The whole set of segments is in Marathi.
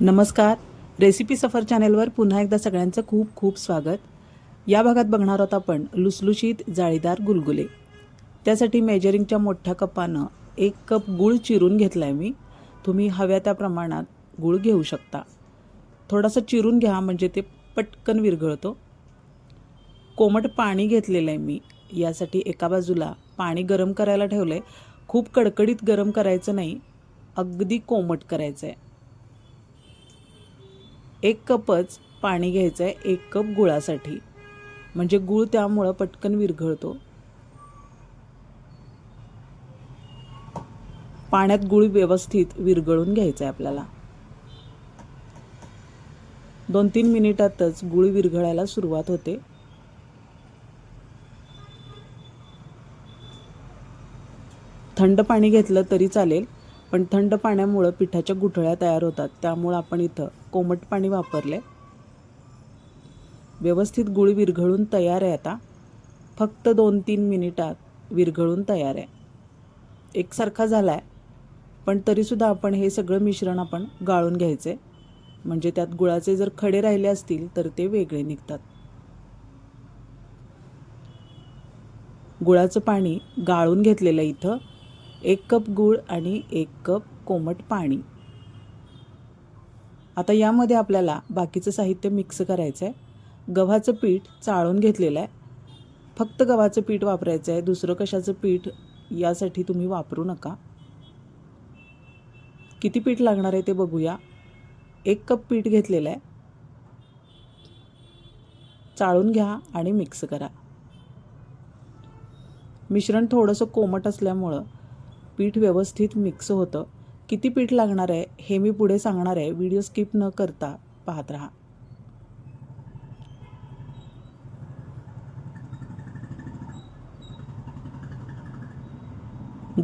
नमस्कार. रेसिपी सफर चॅनेलवर पुन्हा एकदा सगळ्यांचं खूप खूप स्वागत. या भागात बघणार आहोत आपण लुसलुशीत जाळीदार गुलगुले. त्यासाठी मेजरिंगच्या मोठ्या कपानं एक कप गूळ चिरून घेतला आहे मी. तुम्ही हव्या त्या प्रमाणात गूळ घेऊ शकता. थोडासा चिरून घ्या म्हणजे ते पटकन विरघळतो. कोमट पाणी घेतलेलं आहे मी. यासाठी एका बाजूला पाणी गरम करायला ठेवलं आहे खूप कडकडीत गरम करायचं नाही अगदी कोमट करायचं आहे एक कपच पाणी घ्यायचं आहे एक कप गुळासाठी. म्हणजे गुळ त्यामुळं पटकन विरघळतो. पाण्यात गुळ व्यवस्थित विरघळून घ्यायचं आहे आपल्याला. दोन तीन मिनिटातच गुळ विरघळायला सुरुवात होते. थंड पाणी घेतलं तरी चालेल. पण थंड पाण्यामुळं पिठाच्या गुठळ्या तयार होतात. त्यामुळं आपण इथं कोमट पाणी वापरले व्यवस्थित गुळ विरघळून तयार आहे आता. फक्त दोन तीन मिनिटात विरघळून तयार आहे. एकसारखा झाला आहे पण तरीसुद्धा आपण हे सगळं मिश्रण आपण गाळून घ्यायचे म्हणजे त्यात गुळाचे जर खडे राहिले असतील तर ते वेगळे निघतात. गुळाचं पाणी गाळून घेतलेलं आहे इथं. एक कप गूळ आणि एक कप कोमट पाणी. आता यामध्ये आपल्याला बाकीचं साहित्य मिक्स करायचं आहे गव्हाचं पीठ चाळून घेतलेलं आहे फक्त गव्हाचं पीठ वापरायचं आहे दुसरं कशाचं पीठ यासाठी तुम्ही वापरू नका. किती पीठ लागणार आहे ते बघूया. एक कप पीठ घेतलेलं आहे चाळून घ्या आणि मिक्स करा. मिश्रण थोडंसं कोमट असल्यामुळं पीठ व्यवस्थित मिक्स होतं. किती पीठ लागणार आहे हे मी पुढे सांगणार आहे. व्हिडिओ स्किप न करता पाहत राहा.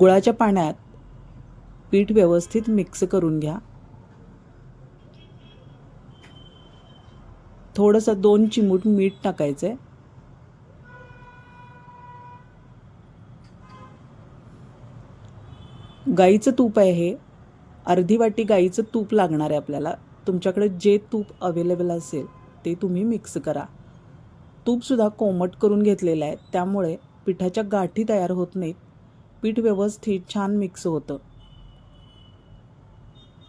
गुळाच्या पाण्यात पीठ व्यवस्थित मिक्स करून घ्या. थोडंसं दोन चिमूट मीठ टाकायचं आहे गाईचं तूप आहे हे. अर्धी वाटी गाईचं तूप लागणार आहे आपल्याला. तुमच्याकडे जे तूप अवेलेबल असेल ते तुम्ही मिक्स करा. तूपसुद्धा कोमट करून घेतलेलं आहे. त्यामुळे पिठाच्या गाठी तयार होत नाहीत. पीठ व्यवस्थित छान मिक्स होतं.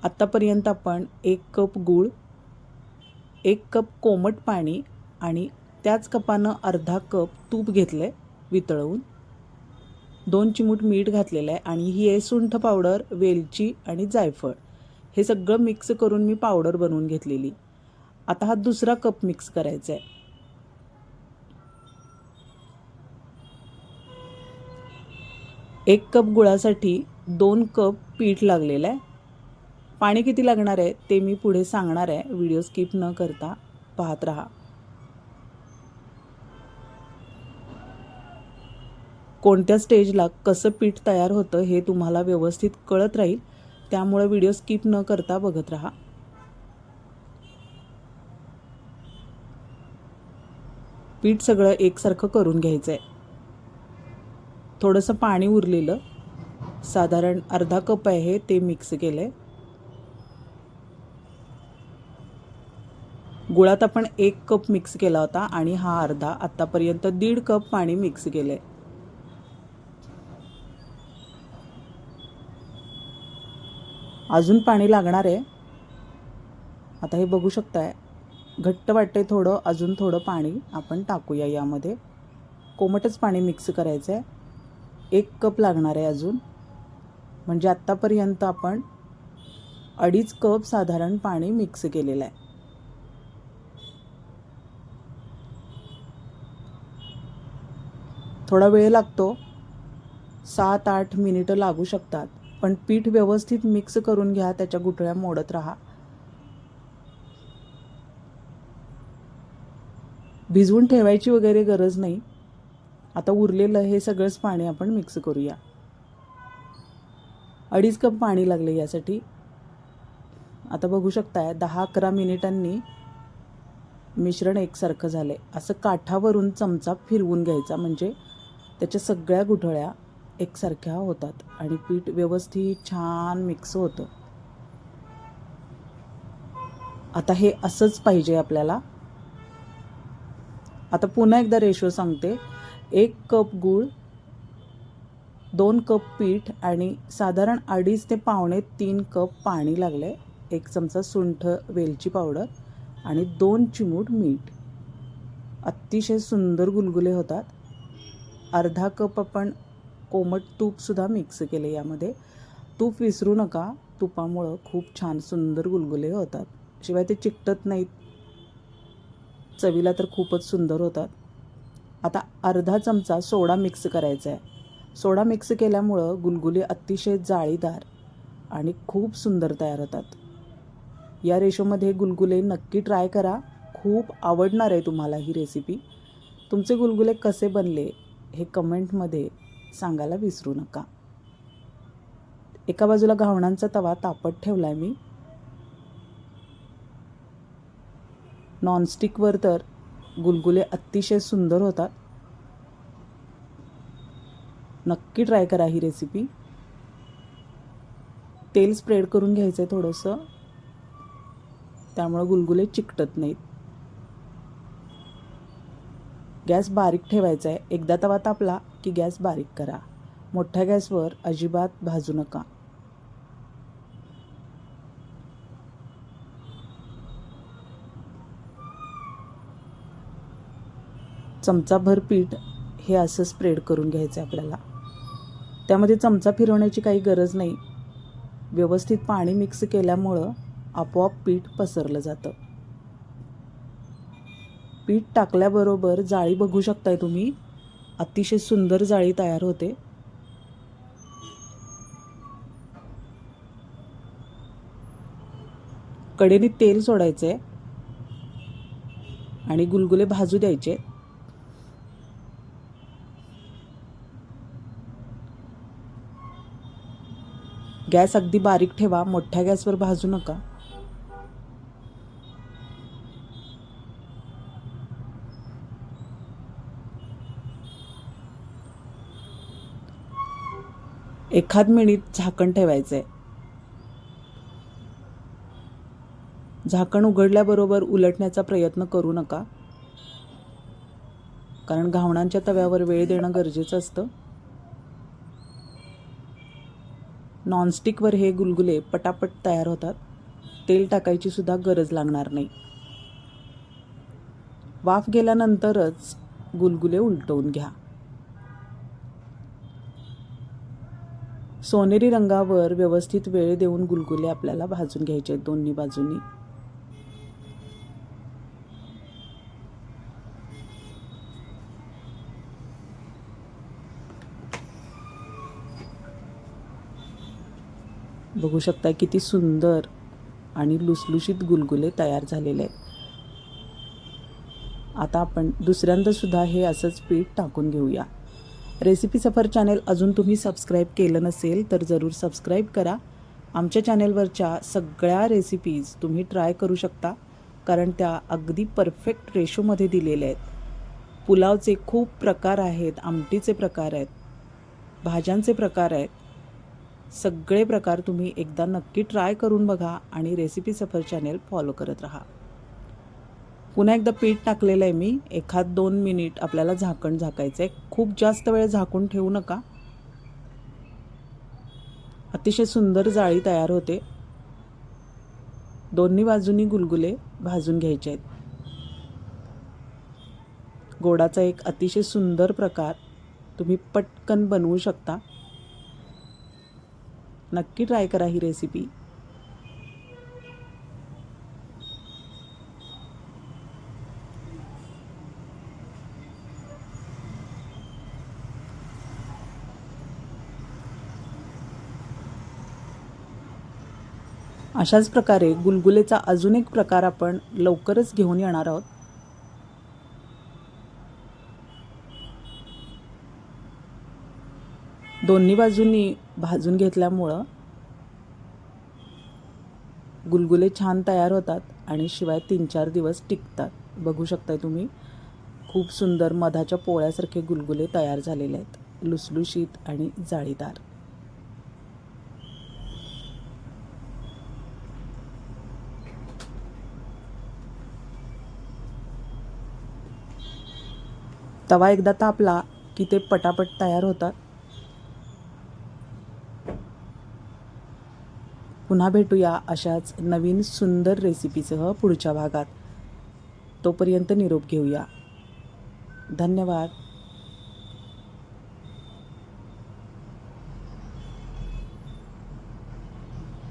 आत्तापर्यंत आपण एक कप गूळ एक कप कोमट पाणी आणि त्याच कपानं अर्धा कप तूप घेतलं आहे वितळवून. दोन चिमूट मीठ घातलेलं आहे आणि ही आहे सुंठ पावडर वेलची आणि जायफळ. हे सगळं मिक्स करून मी पावडर बनवून घेतलेली. आता हा दुसरा कप मिक्स करायचा आहे. एक कप गुळासाठी दोन कप पीठ लागलेलं आहे. पाणी किती लागणार आहे ते मी पुढे सांगणार आहे. व्हिडिओ स्किप न करता पाहत राहा. कोणत्या स्टेजला कसं पीठ तयार होतं हे तुम्हाला व्यवस्थित कळत राहील. त्यामुळे व्हिडिओ स्किप न करता बघत राहा. पीठ सगळं एकसारखं करून घ्यायचं आहे थोडंसं पाणी उरलेलं. साधारण अर्धा कप आहे ते मिक्स केलं आहे गुळात आपण एक कप मिक्स केला होता आणि हा अर्धा आत्तापर्यंत दीड कप पाणी मिक्स केलं आहे अजून पाणी लागणार आहे. आता हे बघू शकताय. घट्ट वाटते थोडं अजून थोडं पाणी आपण टाकूया यामध्ये. कोमटच पाणी मिक्स करायचं आहे एक कप लागणार आहे अजून. म्हणजे आत्तापर्यंत आपण अडीच कप साधारण पाणी मिक्स केलेलं आहे. थोडा वेळ लागतो. सात आठ मिनिटं लागू शकतात. पण पीठ व्यवस्थित मिक्स करून घ्या त्याच्या गुठळ्या मोडत राहा. भिजवून ठेवायची वगैरे गरज नाही. आता उरलेलं हे सगळंच पाणी आपण मिक्स करूया. अडीच कप पाणी लागले यासाठी. आता बघू शकताय दहा अकरा मिनिटांनी मिश्रण एकसारखं झालं आहे असं काठावरून चमचा फिरवून घ्यायचा म्हणजे त्याच्या सगळ्या गुठळ्या एकसारख्या होतात आणि पीठ व्यवस्थित छान मिक्स होतं. आता हे असंच पाहिजे आपल्याला. आता पुन्हा एकदा रेशो सांगते. एक कप गूळ दोन कप पीठ आणि साधारण अडीच ते पावणे तीन कप पाणी लागले. एक चमचा सुंठ वेलची पावडर आणि दोन चिमूट मीठ. अतिशय सुंदर गुलगुले होतात. अर्धा कप आपण कोमट तूपसुद्धा मिक्स केले यामध्ये. तूप विसरू नका तुपामुळं खूप छान सुंदर गुलगुले होतात. शिवाय ते चिकटत नाहीत. चवीला तर खूपच सुंदर होतात. आता अर्धा चमचा सोडा मिक्स करायचा आहे सोडा मिक्स केल्यामुळं गुलगुले अतिशय जाळीदार आणि खूप सुंदर तयार होतात. या रेशोमध्ये गुलगुले नक्की ट्राय करा. खूप आवडणार आहे तुम्हाला ही रेसिपी. तुमचे गुलगुले कसे बनले हे कमेंटमध्ये सांगायला विसरू नका. एका बाजूला घावणांचा तवा तापत ठेवला आहे मी नॉनस्टिकवर तर गुलगुले अतिशय सुंदर होतात. नक्की ट्राय करा ही रेसिपी तेल स्प्रेड करून घ्यायचं आहे थोडंसं. त्यामुळं गुलगुले चिकटत नाहीत. गॅस बारीक ठेवायचा आहे एकदा तवा तापला की गॅस बारीक करा. मोठ्या गॅसवर अजिबात भाजू नका. चमचाभर पीठ हे असं स्प्रेड करून घ्यायचं आहे आपल्याला. त्यामध्ये चमचा फिरवण्याची काही गरज नाही. व्यवस्थित पाणी मिक्स केल्यामुळं आपोआप पीठ पसरलं जातं. पीठ टाकल्याबरोबर जाळी बघू शकताय तुम्ही? अतिशय सुंदर जाळी तयार होते. कडेने तेल सोडायचे आणि गुलगुले भाजू द्यायचे. गॅस अगदी बारीक ठेवा मोठ्या गॅसवर भाजू नका. एखाद मिनिट झाकण ठेवायचं आहे झाकण उघडल्याबरोबर उलटण्याचा प्रयत्न करू नका. कारण घावणांच्या तव्यावर वेळ देणं गरजेचं असतं. नॉनस्टिकवर हे गुलगुले पटापट तयार होतात. तेल टाकायची सुद्धा गरज लागणार नाही. वाफ गेल्यानंतरच गुलगुले उलटवून घ्या. सोनेरी रंगावर व्यवस्थित वेळ देऊन गुलगुले आपल्याला भाजून घ्यायचे आहेत दोन्ही बाजूनी. बघू शकता किती सुंदर आणि लुसलुशीत गुलगुले तयार झालेले आहेत. आता आपण दुसऱ्यांदा सुद्धा हे असंच पीठ टाकून घेऊया. रेसिपी सफर चॅनेल अजून तुम्ही सबस्क्राईब केलं नसेल तर जरूर सबस्क्राईब करा. आमच्या चॅनेलवरच्या सगळ्या रेसिपीज तुम्ही ट्राय करू शकता कारण त्या अगदी परफेक्ट रेशोमध्ये दिलेल्या आहेत. पुलावचे खूप प्रकार आहेत आमटीचे प्रकार आहेत भाज्यांचे प्रकार आहेत. सगळे प्रकार तुम्ही एकदा नक्की ट्राय करून बघा आणि रेसिपी सफर चॅनेल फॉलो करत राहा. पुन्हा एकदा पीठ टाकलेलं आहे मी. एखाद दोन मिनिट आपल्याला झाकण झाकायचं आहे खूप जास्त वेळ झाकून ठेवू नका. अतिशय सुंदर जाळी तयार होते. दोन्ही बाजूनी गुलगुले भाजून घ्यायचे आहेत. गोडाचा एक अतिशय सुंदर प्रकार तुम्ही पटकन बनवू शकता. नक्की ट्राय करा ही रेसिपी अशाच प्रकारे गुलगुलेचा अजून एक प्रकार आपण लवकरच घेऊन येणार आहोत. दोन्ही बाजूंनी भाजून घेतल्यामुळं गुलगुले छान तयार होतात आणि शिवाय तीन चार दिवस टिकतात. बघू शकताय तुम्ही खूप सुंदर मधाच्या पोळ्यासारखे गुलगुले तयार झालेले आहेत. लुसलुशीत आणि जाळीदार. तवा एकदा तापला की ते पटापट तयार होतात. पुन्हा भेटूया अशाच नवीन सुंदर रेसिपीसह पुढच्या भागात. तोपर्यंत निरोप घेऊया. धन्यवाद.